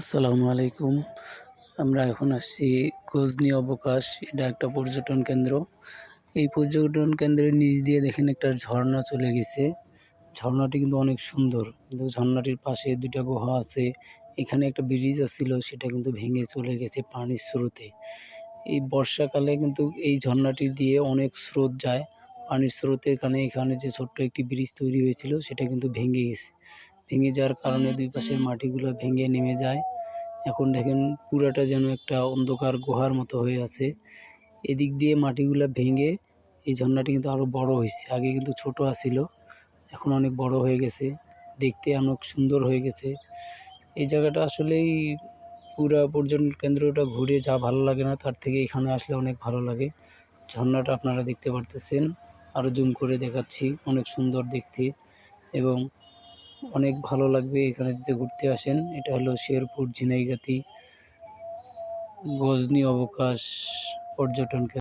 আসসালামু আলাইকুম। আমরা এখন আসছি গজনি অবকাশ। এটা একটা পর্যটন কেন্দ্র। এই পর্যটন কেন্দ্রের নিচ দিয়ে দেখেন একটা ঝর্ণা চলে গেছে। ঝর্ণাটি কিন্তু অনেক সুন্দর। কিন্তু ঝর্ণাটির পাশে দুইটা গুহা আছে। এখানে একটা ব্রিজ আছিল, সেটা কিন্তু ভেঙে চলে গেছে পানির স্রোতে। এই বর্ষাকালে কিন্তু এই ঝর্ণাটি দিয়ে অনেক স্রোত যায়। পানির স্রোতের কারণে এখানে যে ছোট্ট একটি ব্রিজ তৈরি হয়েছিল, সেটা কিন্তু ভেঙে গেছে। ভেঙে যাওয়ার কারণে দুই পাশের মাটিগুলো ভেঙে নেমে যায়। এখন দেখেন পুরাটা যেন একটা অন্ধকার গুহার মতো হয়ে আছে। এদিক দিয়ে মাটিগুলো ভেঙে এই ঝর্ণাটি কিন্তু আরও বড় হয়েছে। আগে কিন্তু ছোট আছিল, এখন অনেক বড় হয়ে গেছে। দেখতে অনেক সুন্দর হয়ে গেছে। এই জায়গাটা আসলেই পুরা পর্যটন কেন্দ্রটা ঘুরে যা ভালো লাগে না, তার থেকে এখানে আসলে অনেক ভালো লাগে। ঝর্ণাটা আপনারা দেখতে পারতেছেন। আরও জুম করে দেখাচ্ছি, অনেক সুন্দর দেখতে এবং অনেক ভালো লাগবে এখানে যদি ঘুরতে আসেন। এটা হলো শেরপুর ঝিনাইগাতি, গজনী অবকাশ পর্যটন কেন্দ্র।